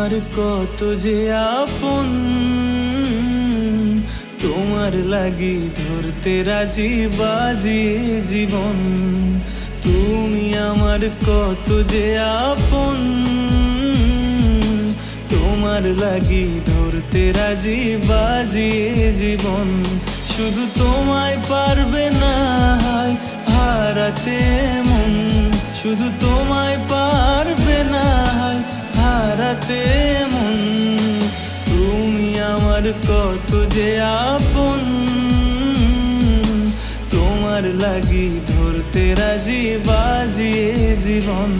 আমার কত যে আপন, তোমার লাগি ধরতে রাজি বাজি জীবন। তুমি আমার কত যে আপন, তোমার লাগি ধরতে রাজি বাজি জীবন। শুধু তোমায় পারবে না হারাতে মন, শুধু তোমায় পারবে না হারাতে মন। তুমি আমার কত যে আপন। তোমার লাগি ধরতে রাজি বাজিয়ে জীবন।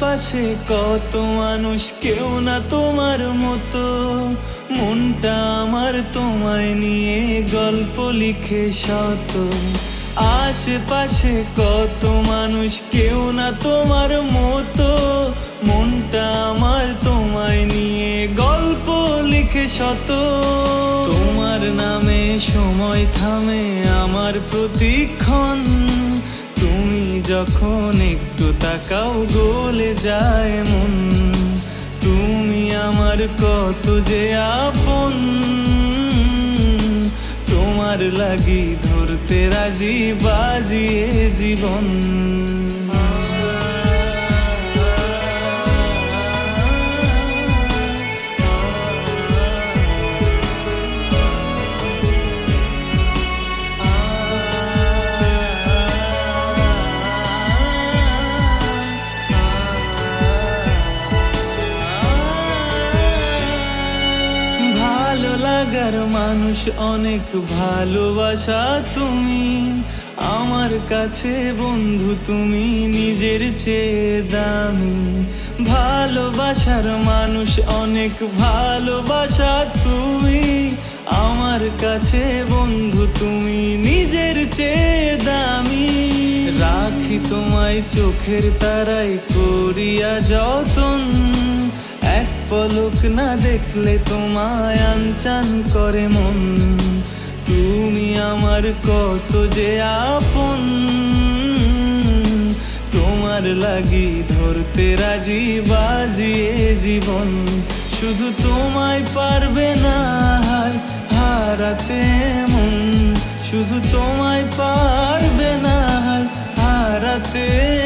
আশেপাশে কত মানুষ, কেউ না তোমার মতো। মনটা আমার তোমায় নিয়ে গল্প লিখে শত। আশেপাশে কত মানুষ, কেউ না তোমার মতো। মনটা আমার তোমায় নিয়ে গল্প লিখে শত। তোমার নামে সময় থামে আমার প্রতিক্ষণ। যখন একটু তাকাও, গলে যায় মন। তুমি আমার কত যে আপন। তোমার লাগি ধরতে রাজি, বাজিয়ে জীবন। মানুষ অনেক ভালোবাসা তুমি। আমার কাছে বন্ধু তুমি নিজের চেয়ে দামি। ভালোবাসার মানুষ অনেক ভালোবাসা তুমি। আমার কাছে বন্ধু তুমি নিজের চেয়ে দামি। রাখি তোমায় চোখের তারাই করিয়া যতন। পলক না দেখলে তোমায় আনচান করে মন। তুমি আমার কত যে আপন। তোমার লাগি ধরতে রাজি বাজিয়ে জীবন। শুধু তোমায় পারবে না হারাতে মন। শুধু তোমায় পারবে না হারাতে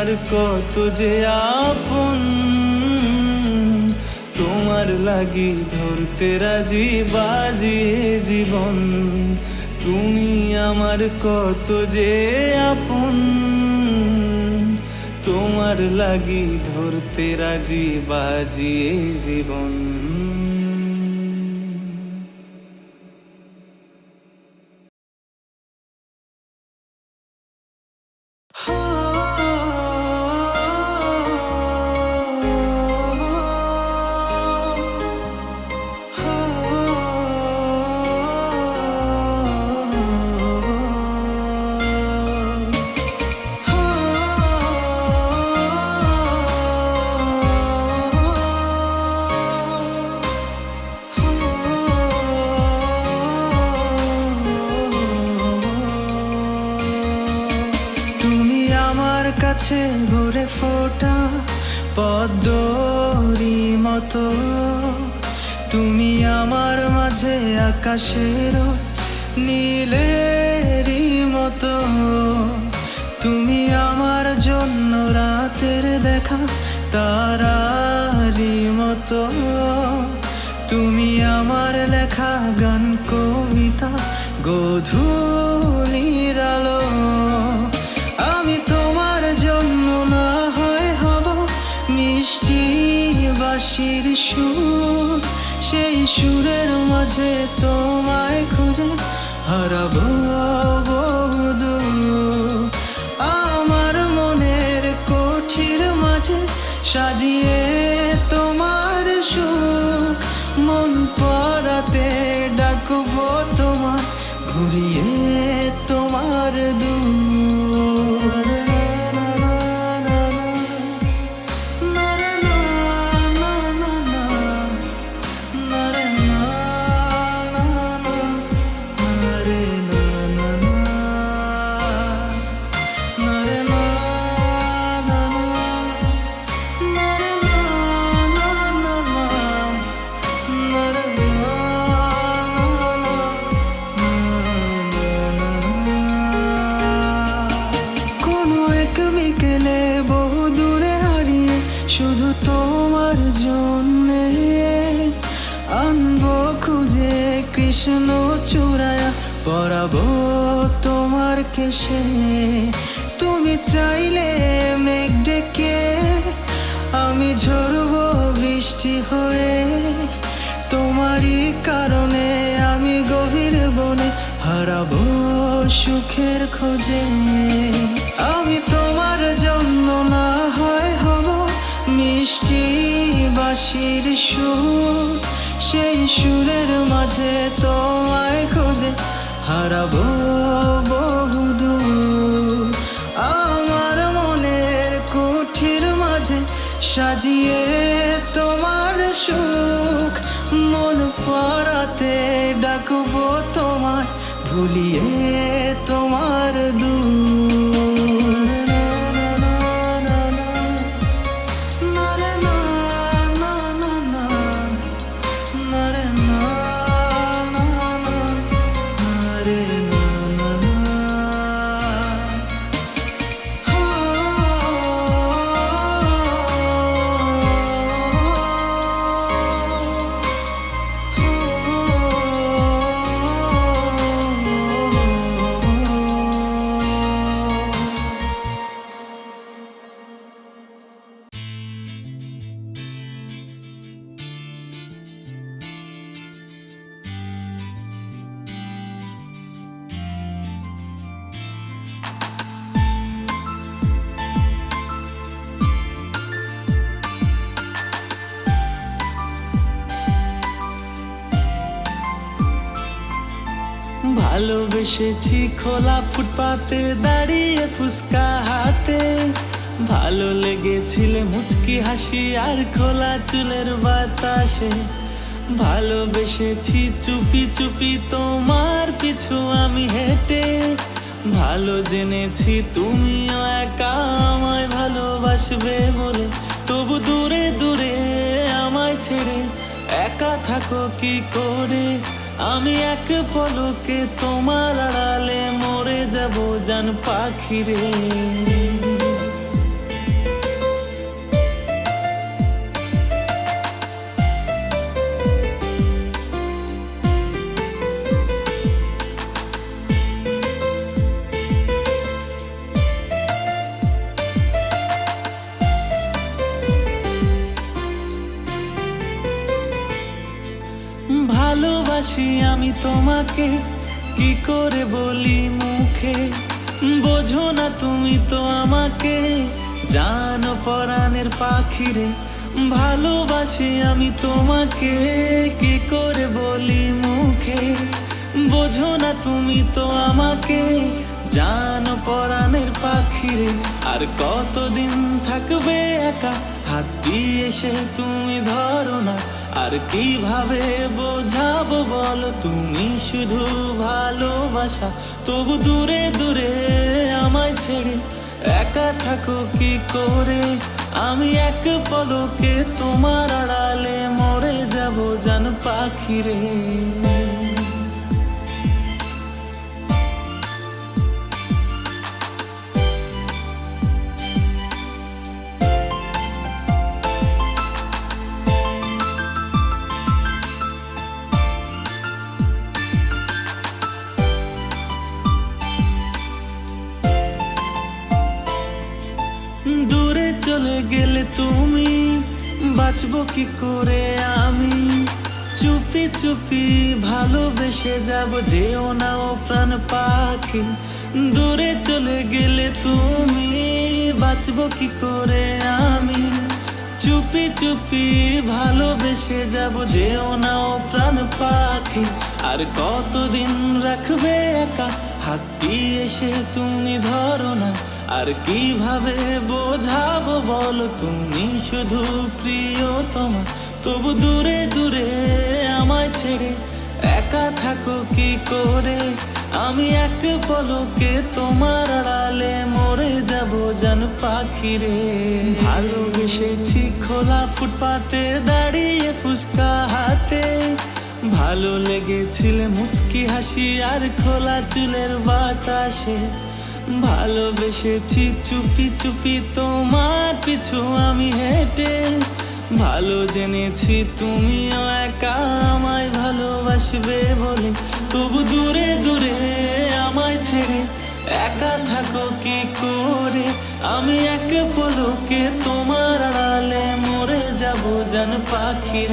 তুমি আমার কত যে আপন, তোমার লাগি ধরতে রাজি বাজিয়ে জীবন। তুমি আমার কত যে আপন, তোমার লাগি ধরতে রাজি বাজিয়ে জীবন। কাছে ভরে ফোটা পদ্মরি মতো। তুমি আমার মাঝে আকাশের নীলেরই মতো। তুমি আমার জন্য রাতের দেখা তারারি মতো। তুমি আমার লেখা গান, কবিতা গধূলির বাসির সুর, সেই সুরের মাঝে তোমায় খুঁজে হারাবো আমার মনের কোঠির মাঝে সাজিয়ে তোমার সুখ, মন পরাতে ডাকবো তোমার ঘুরিয়ে তোমার দূর তুমি চাইলে মেঘ ডেকে আমি ঝরবো বৃষ্টি হয়ে। তোমারই কারণে আমি গভীর বনে হারাবো সুখের খোঁজে। আমি তোমার জন্য না মিষ্টি বাসির সুর, সেই সুরের মাঝে তোমায় খোঁজে হারাবো বহুদূর। আমার মনের কুঠির মাঝে সাজিয়ে তোমার সুখ, মন পারাতে ডাকবো তোমার ভুলিয়ে তোমার দূর ভালোবেসেছি খোলা ফুটপাতে দাঁড়িয়ে ফুসকা হাতে। ভালো লেগেছিলে মুচকি হাসি আর খোলা চুলের বাতাসে। ভালোবেসেছি চুপি চুপি তোমার পিছু আমি হেঁটে। ভালো জেনেছি তুমিও একা আমায় ভালোবাসবে বলে। তবু দূরে দূরে আমায় ছেড়ে একা থাকো কি করে? আমি এক পলকে তোমার আড়ালে মরে যাব জান পাখিরে। ভালোবাসি আমি তোমাকে, কি করে বলি মুখে? বোঝো না তুমি তো আমাকে, জানো পরাণের পাখিরে, ভালোবাসি আমি তোমাকে, কি করে বলি মুখে? বোঝো না তুমি তো আমাকে, জানো পরাণের পাখিরে, আর কতদিন থাকবে একা? হাত দিয়ে এসে তুমি ধরো না আর কীভাবে বোঝাবো বল, তুমি শুধু ভালোবাসা, তবু দূরে দূরে আমায় ছেড়ে। একা থাকো কি করে? আমি এক পলকে তোমার আড়ালে মরে যাব, জান পাখিরে। বাঁচবো কি করে আমি? চুপি চুপি ভালোবেসে যাব, যেও না ও প্রাণ পাখি। দূরে চলে গেলে তুমি বাঁচবো কি করে আমি? চুপি চুপি ভালোবেসে যাব, যেও না ও প্রাণ পাখি। আর কতদিন রাখবে একা? হাত দিয়ে এসে তুমি ধরো না। আর কীভাবে বোঝাবো বলো তুমি শুধু প্রিয়তমা? তবু দূরে দূরে আমায় ছেড়ে একা থাকো কি করে? আমি এক পলকে তোমার আড়ালে মরে যাব জান পাখি রে ভালোবেসেছি খোলা ফুটপাতে দাঁড়িয়ে ফুসকা হাতে। ভালো লেগেছিলে মুচকি হাসি আর খোলা চুলের বাতাসে। ভালোবেসেছি চুপি চুপি তোমার পিছু আমি হেঁটে। ভালো জেনেছি তুমিও একা আমায় ভালোবাসবে বলে। তবু দূরে দূরে আমায় ছেড়ে একা থাকো কি করে? আমি এক পলকে তোমার আড়ালে মরে যাব জান পাখি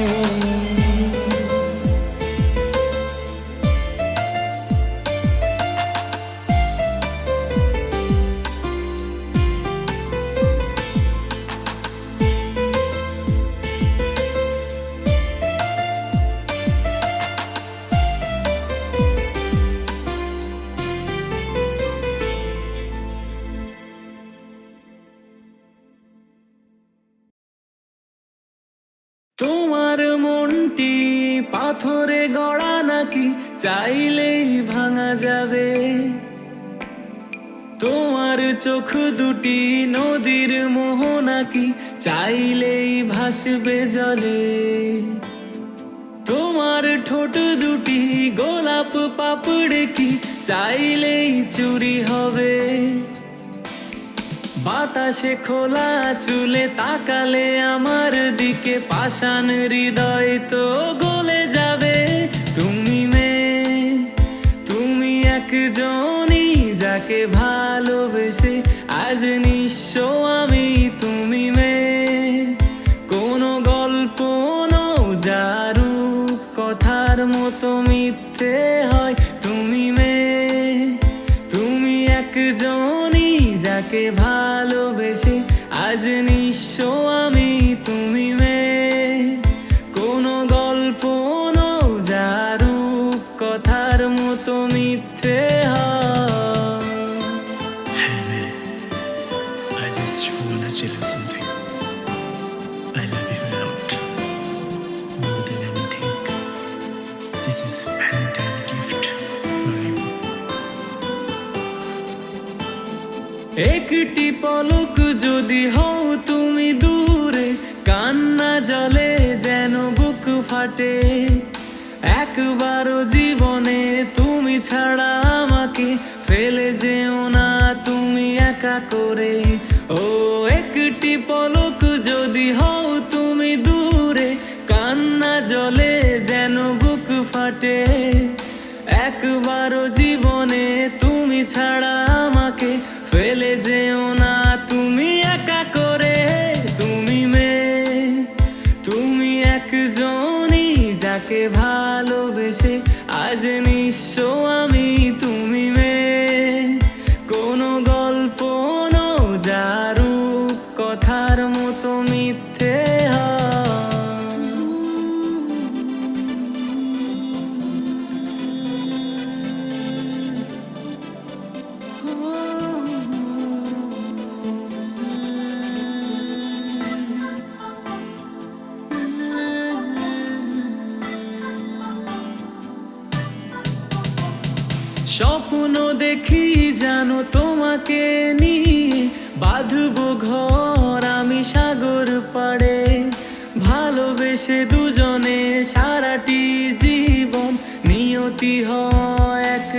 গড়া নাকি চাইলেই ভাঙা যাবে? তোমার চোখ দুটি নদীর মোহ নাকি চাইলেই ভাসবে জলে? তোমার ঠোঁট দুটি গোলাপ পাপড় কি চাইলেই চুরি হবে? বাতাসে খোলা চুলে তাকালে আমার দিকে পাষাণ হৃদয় তো গলে যাবে। একজনই যাকে ভালোবেসে, আজ নিঃস্ব আমি তুমি মেয়ে। কোনো গল্প নও যারু কথার মতো মিথ্যে হয় তুমি মে তুমি একজনই যাকে ভালোবেসে, আজ নিঃস্ব আমি তুমি একটি পলক যদি হও তুমি দূরে, কান্না জলে যেন বুক ফাটে। একবারও জীবনে তুমি ছাড়া আমাকে ফেলে যেও না, তুমি একা করে। ও, একটি পলক যদি হও তুমি দূরে, কান্না জলে যেন বুক ফাটে। একবারও জীবনে তুমি ছাড়া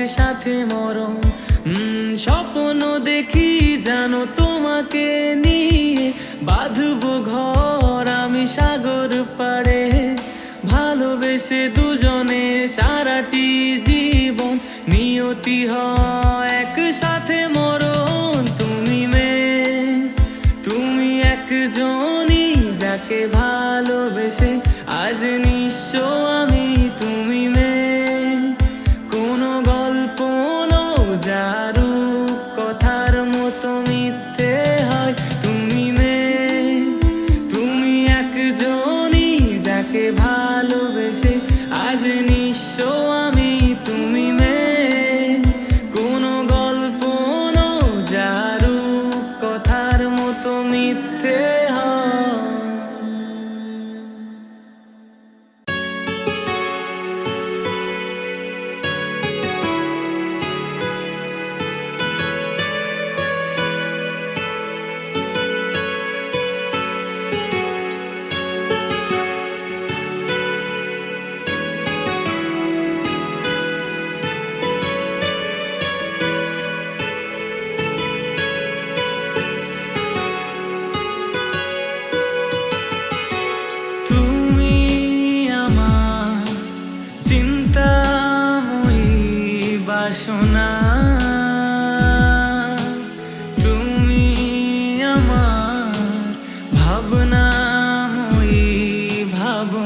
একসাথে মরম স্বপ্ন দেখি জানো তোমাকে নিয়ে বাঁধব ঘর আমি সাগর পাড়ে। ভালোবেসে দুজনে সারাটি জীবন নিয়তি হয় একসাথে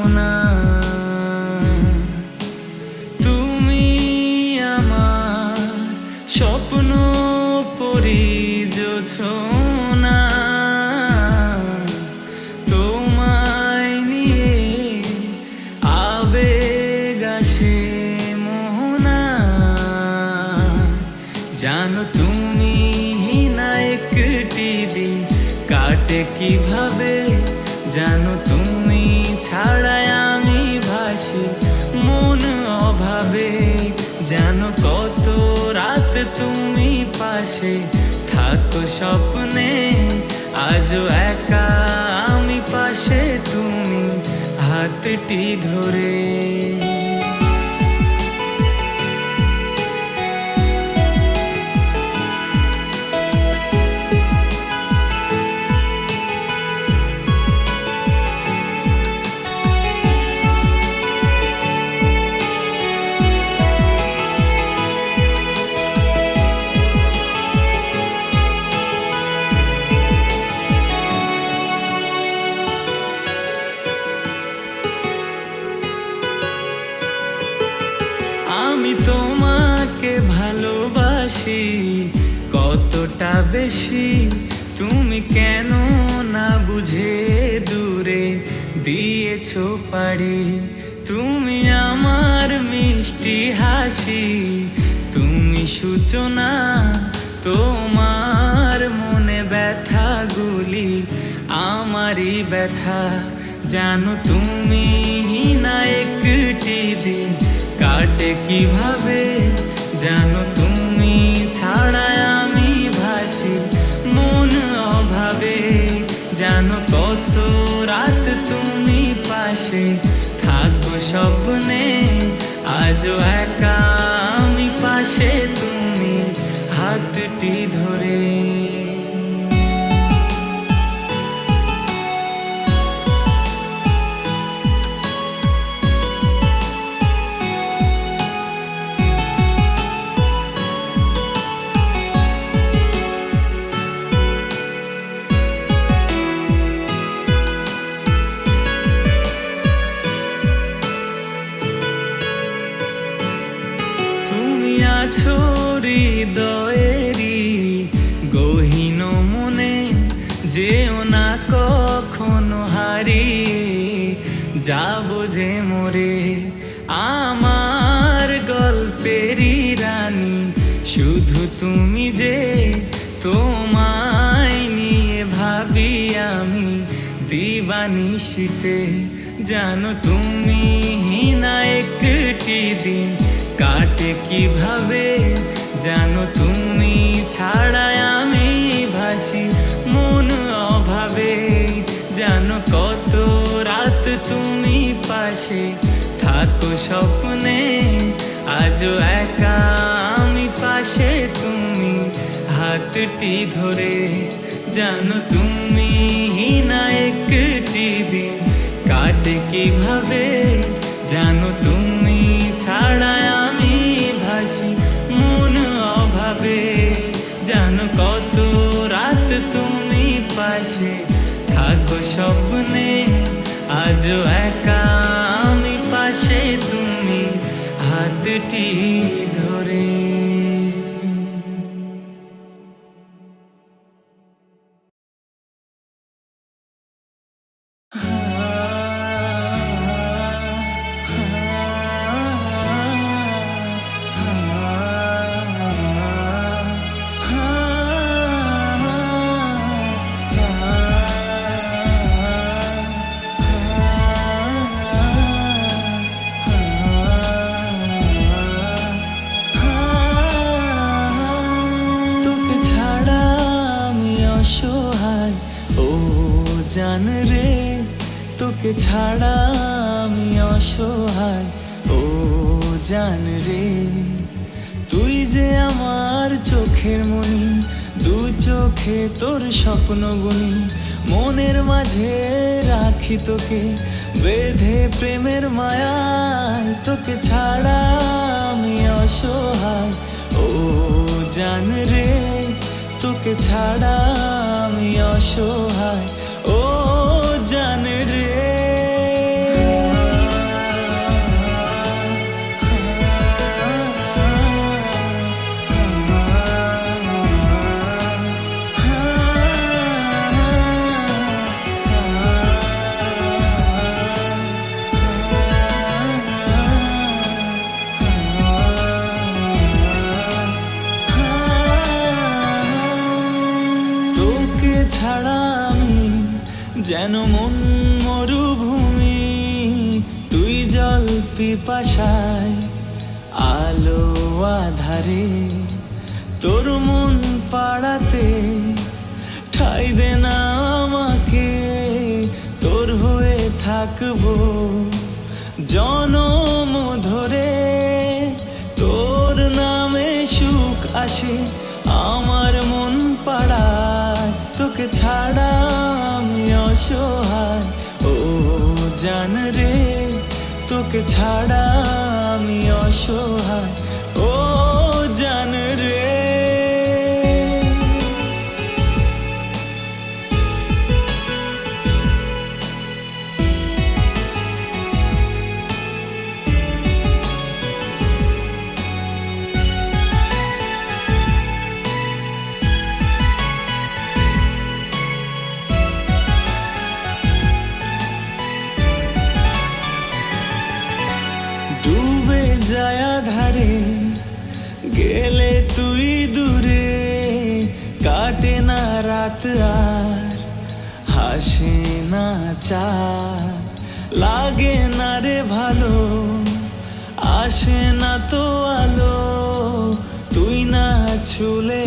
ভাবনা তুমি আমার স্বপ্ন পরিযোছনা তোমায় নিয়ে আবেগ আসে মোহনা। জানো তুমি না একটি দিন কাটে কীভাবে? জানো তুমি ছাড়াই আমি ভাসি, মন অভাবে। যেন কত রাত তুমি পাশে, থাকো স্বপ্নে, আজও একা আমি পাশে তুমি, হাতটি ধরে। পারে। তুমি আমার মিষ্টি হাসি, তুমি সূচনা, তোমার মনে ব্যথাগুলি আমারই ব্যথা। জানো তুমি না একটি দিন কাটে কীভাবে? জানো তুমি ছাড়া আমি ভাসি মন অভাবে। জানো পাশে থাকব স্বপ্নে আজও একা আমি পাশে তুমি হাতটি ধরে আছো হৃদয়েরই গহীন মনে যেও না কখনো হারিয়ে যাব যে মোরে আমার গল্পেরই রানী। শুধু তুমি যে তোমায় নিয়ে ভাবি আমি, দিবানিশিতে জানো তুমি না একটি দিন কাটে কীভাবে জানো তুমি ছাড়ায় আমি ভাসি? মন অভাবে জানো কত রাত তুমি পাশে? থাকো স্বপ্নে, আজও একা আমি পাশে তুমি। হাতটি ধরে জানো তুমি না একটি দিন কাটে কীভাবে জানো তুমি ছাড়া পাশে থাকো স্বপ্নে আজও একা আমি পাশে তুমি। হাতটি তোকে ছাড়া আমি অসহায়। ও জান রে, তুই যে আমার চোখের মনি, দু চোখে তোর স্বপ্ন বুনি মনের মাঝে রাখি তোকে, বেঁধে প্রেমের মায়ায় তোকে ছাড়া আমি অসহায়। ও জান রে, তোকে ছাড়া আমি অসহায়। ও জান রে পিপাসায় আলো আধারে তোর মন পাড়াতে ঠাই দে না আমাকে, তোর হয়ে থাকব জনম ধরে। তোর নামে সুখ আসে আমার মন পাড়ায়, তোকে ছাড়া আমি অসহায়। ও জান রে। তোকে ছাড়া আমি অসহায়। ও দূরে কাটে না রাত আর, হাসে না চা লাগে না রে ভালো, আসে না তো আলো। তুই না ছুলে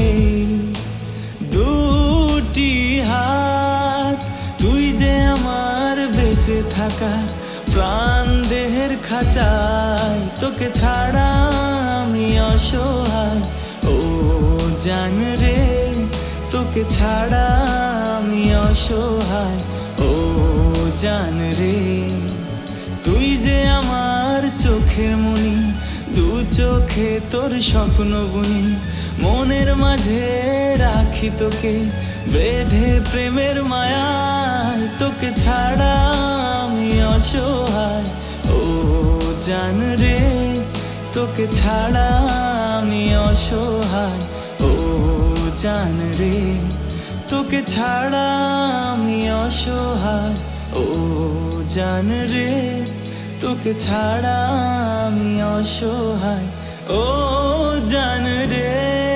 দুটি হাত, তুই যে আমার বেঁচে থাকা প্রাণ দেহের খাঁচায়। তোকে ছাড়া আমি অসহায় জান রে, তোকে ছাড়া আমি অসহায়। ও জান রে, তুই যে আমার চোখের মনি, দু চোখে তোর স্বপ্ন বুনি। মনের মাঝে রাখি তোকে, বেঁধে প্রেমের মায়ায়। তোকে ছাড়া আমি অসহায়। ও জান রে, তোকে ছাড়া আমি অসহায়। জান রে, তোকে ছাড়া আমি অসহায়। ও জান রে, তোকে ছাড়া আমি অসহায়। ও জান রে।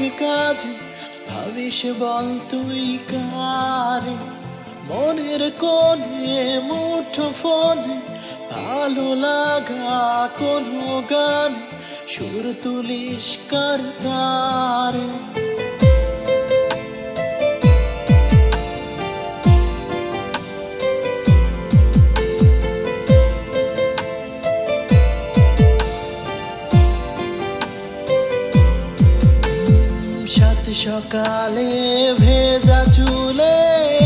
অনেক কাজে, ভাবিস বল তুই কারে? মনের কোণে মুঠো ফোনে ভালো লাগা কোনো গান, সুর তুলিস কার তারে? সকালে ভেজা চুলে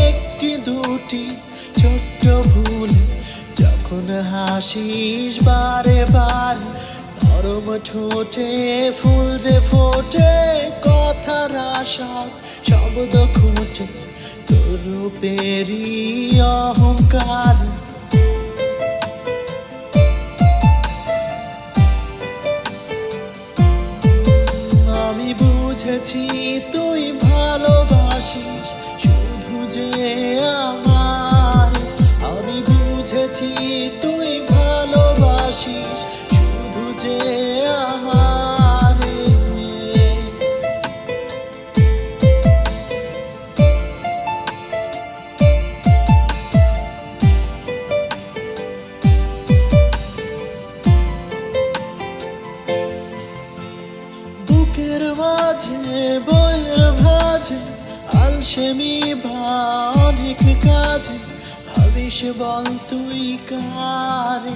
একটি দুটি ছোট্ট ভুল যখন হাসিস বারে বারে, নরম ঠোঁটে ফুল যে ফোটে, কথার আশা শব্দ খুঁটে। তোর রূপেরই অহংকার। বুঝেছি তুই ভালোবাসিস। ভাবিস বল তুই কারে?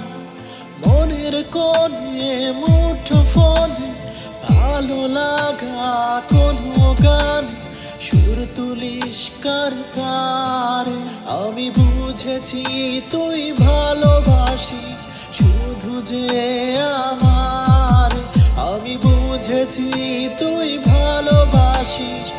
মনের কোণে মুঠো ফোনে ভালো লাগা কোনো গান। সুর তুলিস কার তারে? আমি বুঝেছি তুই ভালোবাসিস শুধু যে আমার। আমি বুঝেছি তুই ভালোবাসিস